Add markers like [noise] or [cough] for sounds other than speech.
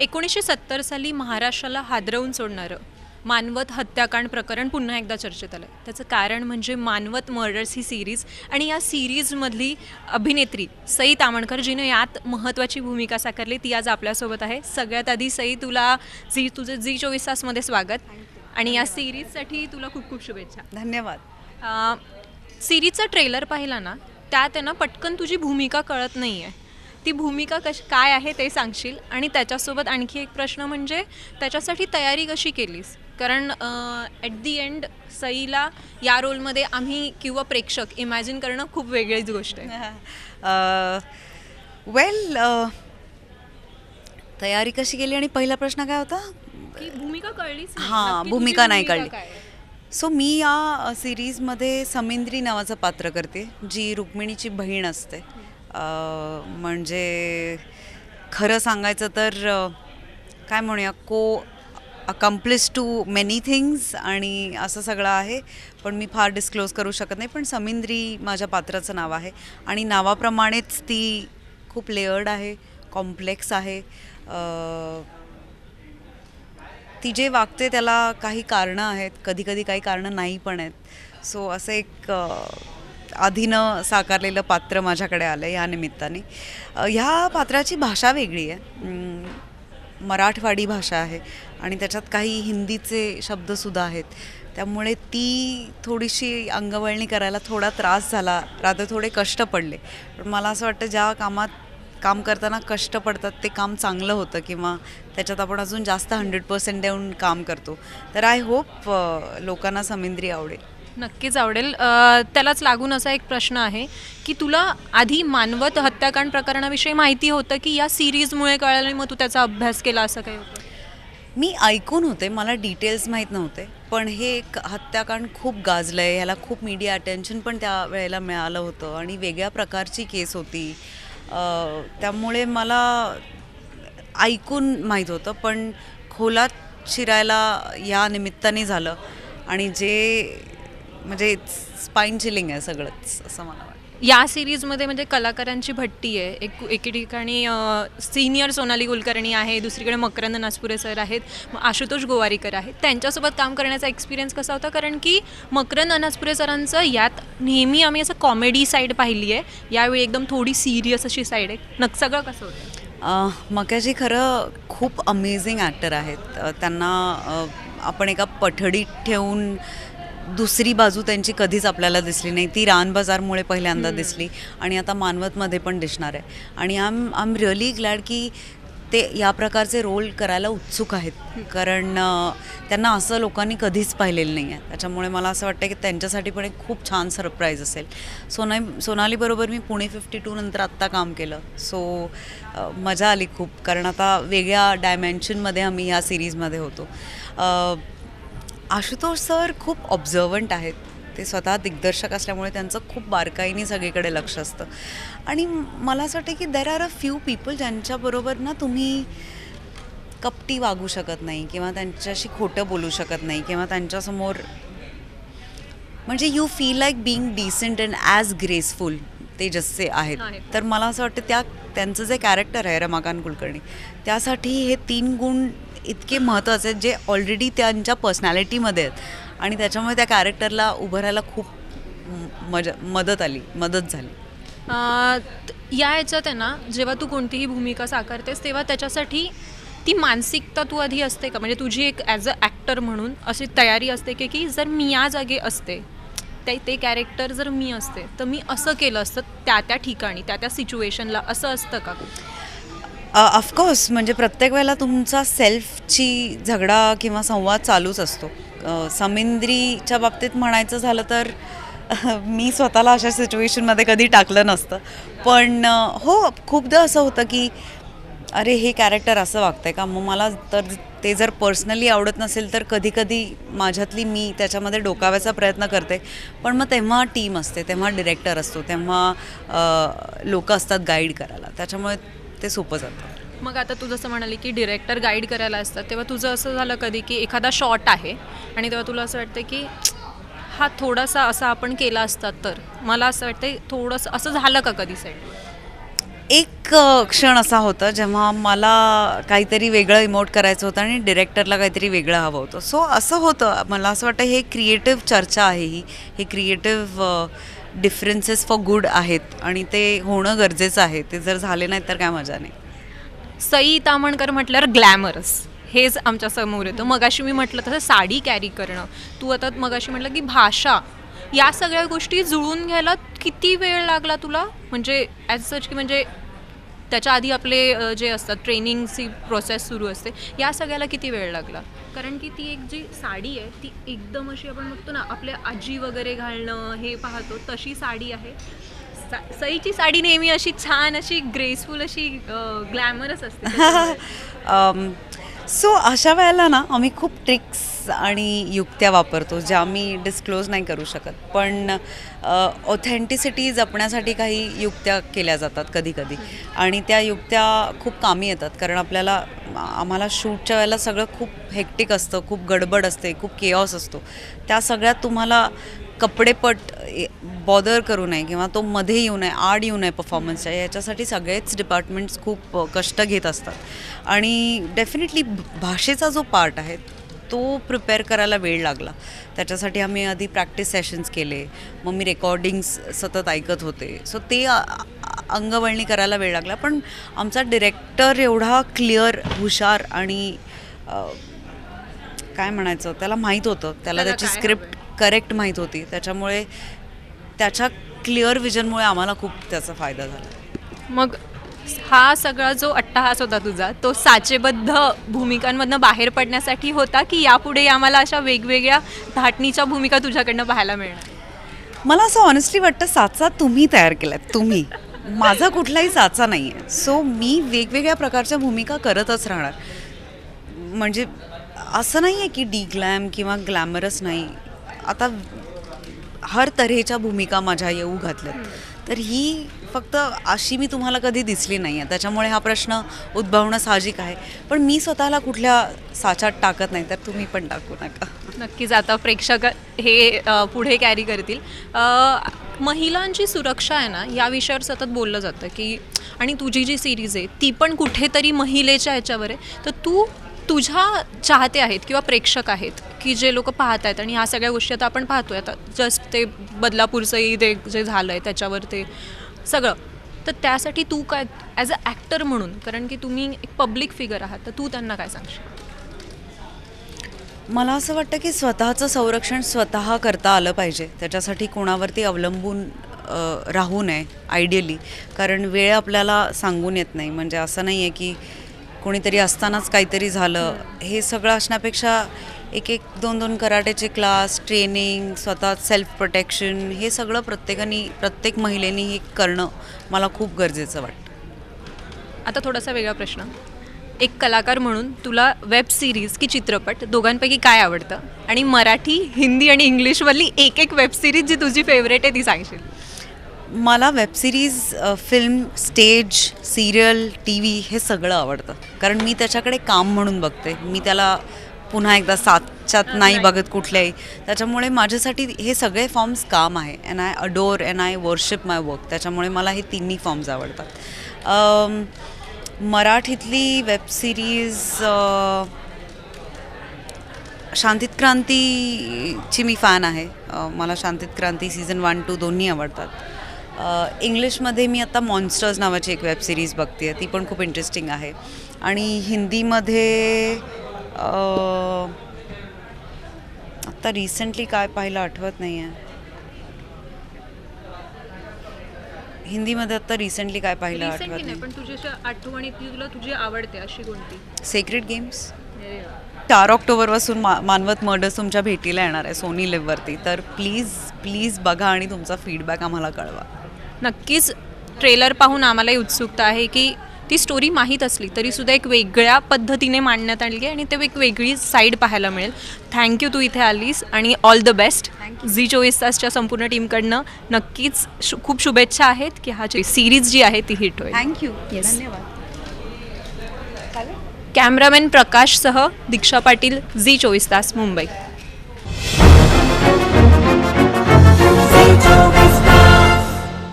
एकोणीसशे सत्तर साली महाराष्ट्राला हादरवून सोडणारं मानवत हत्याकांड प्रकरण पुन्हा एकदा चर्चेत आलं. त्याचं कारण म्हणजे मानवत मर्डर्स ही सिरीज आणि या सिरीजमधली अभिनेत्री सई तामणकर जिने यात महत्त्वाची भूमिका साकारली ती आज आपल्यासोबत आहे. सगळ्यात आधी सई तुला झी तुझं झी चोवीस तासमध्ये स्वागत. आणि या सिरीजसाठी तुला खूप खूप शुभेच्छा. धन्यवाद. सिरीजचा ट्रेलर पाहिला ना त्यात आहे ना पटकन तुझी भूमिका कळत नाही आहे ती भूमिका कश काय आहे ते सांगशील? आणि त्याच्यासोबत आणखी एक प्रश्न म्हणजे त्याच्यासाठी तयारी कशी केलीस? कारण ॲट दी एंड सईला या रोलमध्ये आम्ही किंवा प्रेक्षक इमॅजिन करणं खूप वेगळीच गोष्ट आहे. वेल तयारी कशी केली आणि पहिला प्रश्न काय होता? की भूमिका कळलीच नाही. हां, भूमिका नाही कळली. सो मी या सिरीजमध्ये समिंद्री नावाचं पात्र करते जी रुक्मिणीची बहीण असते. म्हणजे खरं सांगायचं तर काय म्हणूया को अकम्प्लिश टू मेनी थिंग्स आणि असं सगळं आहे. पण मी फार डिस्क्लोज करू शकत नाही. पण समिंद्री माझ्या पात्राचं नाव आहे. आणि नावाप्रमाणेच ती खूप लेअर्ड आहे कॉम्प्लेक्स आहे. ती जे वागते त्याला काही कारणं आहेत. कधी कधी काही कारणं नाही पण आहेत. सो असं एक आधीनं साकारलेलं पात्र माझ्याकडे आलं या निमित्ताने. ह्या पात्राची भाषा वेगळी आहे. मराठवाडी भाषा आहे आणि त्याच्यात काही हिंदीचे शब्दसुद्धा आहेत. त्यामुळे ती थोडीशी अंगवळणी करायला थोडा त्रास झाला रात्र थोडे कष्ट पडले. पण मला असं वाटतं ज्या कामात काम करताना कष्ट पडतात ते काम चांगलं होतं किंवा त्याच्यात आपण अजून जास्त हंड्रेड पर्सेंट देऊन काम करतो. तर आय होप लोकांना समिंद्री आवडेल. नक्कीच आवडेल. त्यालाच लागून असा एक प्रश्न आहे की तुला आधी मानवत हत्याकांड प्रकरणाविषयी माहिती होतं की या सिरीजमुळे कळलं आणि मग तू त्याचा अभ्यास केला असं काही होतं? मी ऐकून होते मला डिटेल्स माहीत नव्हते पण हे एक हत्याकांड खूप गाजलं आहे ह्याला खूप मीडिया अटेन्शन पण त्या वेळेला मिळालं होतं आणि वेगळ्या प्रकारची केस होती. त्यामुळे मला ऐकून माहीत होतं पण खोलात शिरायला या निमित्ताने झालं. आणि जे म्हणजे स्पाईन चिलिंग आहे सगळंच असं मला वाटतं. या सिरीजमध्ये म्हणजे कलाकारांची भट्टी आहे. एक एके ठिकाणी सिनियर सोनाली कुलकर्णी आहे दुसरीकडे मकरंद नासपुरे सर आहेत मग आशुतोष गोवारीकर आहेत. त्यांच्यासोबत काम करण्याचा एक्सपिरियन्स कसा होता? कारण की मकरंद नासपुरे सरांचं यात नेहमी आम्ही असं कॉमेडी साईड पाहिली आहे. यावेळी एकदम थोडी सिरियस अशी साईड आहे. नक सगळं कसं होतं? अ, मक्याजी खरं खूप अमेझिंग ॲक्टर आहेत. त्यांना आपण एका पठडीत ठेवून दुसरी बाजू त्यांची कधीच आपल्याला दिसली नाही. ती रान बाजारमुळे पहिल्यांदा दिसली आणि आता मानवतमध्ये पण दिसणार आहे. आणि आम आम रिअली ग्लॅड की ते या प्रकारचे रोल करायला उत्सुक आहेत. कारण त्यांना असं लोकांनी कधीच पाहिलेलं नाही आहे. त्याच्यामुळे मला असं वाटतं की त्यांच्यासाठी पण एक खूप छान सरप्राईज असेल. सोना सोनालीबरोबर मी पुणे फिफ्टी टू नंतर आत्ता काम केलं. सो मजा आली खूप. कारण आता वेगळ्या डायमेन्शनमध्ये आम्ही ह्या सिरीजमध्ये होतो. आशुतोष सर खूप ऑब्झर्वंट आहेत. ते स्वतः दिग्दर्शक असल्यामुळे त्यांचं खूप बारकाईने सगळीकडे लक्ष असतं. आणि मला असं वाटतं की there are a few people ज्यांच्याबरोबर ना तुम्ही कपटी वागू शकत नाही किंवा त्यांच्याशी खोटं बोलू शकत नाही किंवा त्यांच्यासमोर म्हणजे you feel like being decent and as graceful ते जसे आहेत. तर मला असं वाटतं त्या त्यांचं जे कॅरेक्टर आहे रमाकांत कुलकर्णी त्यासाठी हे तीन गुण इतके महत्त्वाचे आहेत जे ऑलरेडी त्यांच्या पर्सनॅलिटीमध्ये आहेत. आणि त्याच्यामुळे त्या कॅरेक्टरला उभं राहायला खूप मजा मदत आली मदत झाली. या ह्याच्यात आहे ना जेव्हा तू कोणतीही भूमिका साकारतेस तेव्हा त्याच्यासाठी ती मानसिकता तू आधी असते का? म्हणजे तुझी एक ॲज अ ॲक्टर म्हणून अशी तयारी असते की की जर मी या जागी असते ते ते कॅरेक्टर जर मी असते तर मी असं केलं असतं त्या त्या ठिकाणी त्या त्या सिच्युएशनला असं असतं का? ऑफकोर्स म्हणजे प्रत्येक वेळेला तुमचा सेल्फची झगडा किंवा संवाद चालूच असतो. समिंद्रीच्या बाबतीत म्हणायचं झालं तर [laughs] मी स्वतःला अशा सिच्युएशनमध्ये कधी टाकलं नसतं. पण हो खूपदा असं होतं की अरे हे कॅरेक्टर असं वागतंय का? मग मला तर ते जर पर्सनली आवडत नसेल तर कधी कधी माझ्यातली मी त्याच्यामध्ये डोकावायचा प्रयत्न करते. पण मग तेव्हा टीम असते तेव्हा डिरेक्टर असतो तेव्हा लोक असतात गाईड करायला. त्याच्यामुळे ते सोपं जातं. मग आता तू जसं म्हणाली की डिरेक्टर गाईड करायला असतात तेव्हा तुझं असं झालं कधी की एखादा शॉट आहे आणि तेव्हा तुला असं वाटतं की हा थोडासा असा आपण केला असता तर? मला असं वाटतं थोडंसं असं झालं का कधी साईड एक क्षण असा होता जेव्हा मला काहीतरी वेगळं इमोट करायचं होतं आणि डिरेक्टरला काहीतरी वेगळं हवं होतं. सो असं होतं. मला असं वाटतं हे क्रिएटिव्ह चर्चा आहे ही. हे क्रिएटिव्ह डिफरन्सेस फॉर गुड आहेत आणि ते होणं गरजेचं आहे. ते जर झाले नाही तर काय मजा नाही. सई तामणकर म्हटल्यावर ग्लॅमरस हेच आमच्यासमोर येतं. मगाशी मी म्हटलं तसं साडी कॅरी करणं. तू आता मगाशी म्हटलं की भाषा. या सगळ्या गोष्टी जुळून घ्यायला किती वेळ लागला तुला? म्हणजे ॲज सच की म्हणजे त्याच्या आधी आपले जे असतात ट्रेनिंगची प्रोसेस सुरू असते या सगळ्याला किती वेळ लागला? कारण की ती एक जी साडी आहे ती एकदम अशी आपण बघतो ना आपल्या आजी वगैरे घालणं हे पाहतो तशी साडी आहे. सा- सईची साडी नेहमी अशी छान अशी ग्रेसफुल अशी ग्लॅमरस असते. सो [laughs] अशा वेळेला ना आम्ही खूप ट्रिक्स आणि युक्त्या वापरतो ज्या आम्ही डिस्क्लोज नाही करू शकत. पण ऑथेंटिसिटी जपण्यासाठी काही युक्त्या केल्या जातात कधी कधी आणि त्या युक्त्या खूप कामी येतात कारण आपल्याला आम्हाला शूटच्या वेळेला सगळं खूप हेक्टिक असतं खूप गडबड असते खूप केऑस असतो. त्या सगळ्यात तुम्हाला कपडेपट बॉदर करू नये किंवा तो मध्ये येऊ नये आड येऊ नये परफॉर्मन्सच्या याच्यासाठी सगळेच डिपार्टमेंट्स खूप कष्ट घेत असतात. आणि डेफिनेटली भाषेचा जो पार्ट आहे तो प्रिपेअर करायला वेळ लागला. त्याच्यासाठी आम्ही आधी प्रॅक्टिस सेशन्स केले. मग मी रेकॉर्डिंग्स सतत ऐकत होते. सो ते अंगवळणी करायला वेळ लागला. पण आमचा डिरेक्टर एवढा क्लिअर हुशार आणि काय म्हणायचं? त्याला माहीत होतं. त्याला त्याची स्क्रिप्ट करेक्ट माहीत होती. त्याच्यामुळे त्याच्या क्लिअर विजनमुळे आम्हाला खूप त्याचा फायदा झाला. मग हा सगळा जो अट्टहास होता तुझा तो साचेबद्ध भूमिकांमधनं बाहेर पडण्यासाठी होता की यापुढे आम्हाला अशा वेगवेगळ्या धाटणीच्या भूमिका तुझ्याकडनं पाहायला मिळणार? मला असं ऑनेस्टली वाटतं साचा तुम्ही तयार केलात तुम्ही. माझा कुठलाही साचा नाही आहे सो मी वेगवेगळ्या प्रकारच्या भूमिका करतच राहणार. म्हणजे असं नाही आहे की डी ग्लॅम किंवा ग्लॅमरस नाही. आता हर तऱ्हेच्या भूमिका माझ्या येऊ घातल्यात. तर ही फक्त अशी मी तुम्हाला कधी दिसली नाही आहे त्याच्यामुळे हा प्रश्न उद्भवणं साहजिक आहे. पण मी स्वतःला कुठल्या साच्यात टाकत नाही तर तुम्ही पण टाकू नका. नक्कीच आता प्रेक्षक हे पुढे कॅरी करतील. महिलांची सुरक्षा आहे ना या विषयावर सतत बोललं जातं की आणि तुझी जी सिरीज आहे ती पण कुठेतरी महिलेच्या ह्याच्यावर आहे. तर तू तुझ्या चाहते आहेत किंवा प्रेक्षक आहेत की जे लोक पाहत आहेत आणि ह्या सगळ्या गोष्टी आता आपण पाहतोय. आता जस्ट ते बदलापूरचं ते जे झालं आहे त्याच्यावर ते सगळं. तर त्यासाठी तू काय ॲज अ ॲक्टर म्हणून कारण की तुम्ही एक पब्लिक फिगर आहात तर तू त्यांना काय सांगशील? मला असं वाटतं की स्वतःचं संरक्षण स्वतः करता आलं पाहिजे. त्याच्यासाठी कोणावरती अवलंबून राहू नये आयडियली कारण वेळ आपल्याला सांगून येत नाही. म्हणजे असं नाही आहे की कोणीतरी असतानाच काहीतरी झालं. हे सगळं असण्यापेक्षा एक एक दोन दोन कराटेचे क्लास ट्रेनिंग स्वतः सेल्फ प्रोटेक्शन हे सगळं प्रत्येकाने प्रत्येक महिलेने हे करणं मला खूप गरजेचं वाटतं. आता थोडासा वेगळा प्रश्न. एक कलाकार म्हणून तुला वेब सिरीज की चित्रपट दोघांपैकी काय आवडतं? आणि मराठी हिंदी आणि इंग्लिशमधली एक एक वेब सिरीज जी तुझी फेवरेट आहे ती सांगशील. मला web series film stage serial T V हे सगळं आवडतं. कारण मी त्याच्याकडे काम म्हणून बघते. मी त्याला पुन्हा एकदा सातच्यात नाही बघत कुठल्याही. त्याच्यामुळे माझ्यासाठी हे सगळे फॉर्म्स काम आहे. And I adore and I worship my work त्याच्यामुळे मला हे तिन्ही फॉर्म्स आवडतात. मराठीतली वेबसिरीज शांतित क्रांतीची मी फॅन आहे. मला Shantit Kranti season one two दोन्ही आवडतात. इंग्लिशमध्ये मी आता मॉन्स्टर्स नावाची एक वेब सिरीज बघते ती पण खूप इंटरेस्टिंग आहे. आणि हिंदीमध्ये आत्ता रिसेंटली काय पाहिलं आठवत नाही आहे हिंदीमध्ये आत्ता रिसेंटली काय पाहिलं आठवत नाही पण तुझी अशा आठवणीतली तुला तुझी आवडते अशी कोणती? सेक्रेट गेम्स चार ऑक्टोबरपासून मा मानवत मर्डर्स तुमच्या भेटीला येणार आहे सोनी लिव्हवरती तर प्लीज प्लीज बघा आणि तुमचा फीडबॅक आम्हाला कळवा. नक्कीच ट्रेलर पाहून आम्हालाही उत्सुकता आहे की ती स्टोरी माहीत असली तरी सुद्धा एक वेगळ्या पद्धतीने मांडण्यात आली आहे आणि ते एक वेगळी साईड पाहायला मिळेल. थँक्यू तू इथे आलीस आणि ऑल द बेस्ट झी चोवीस तासच्या संपूर्ण टीमकडनं नक्कीच शु खूप शुभेच्छा आहेत की हा जी सिरीज जी आहे ती हिट होईल. Thank you. धन्यवाद. कॅमेरामॅन प्रकाशसह दीक्षा पाटील झी चोवीस तास मुंबई.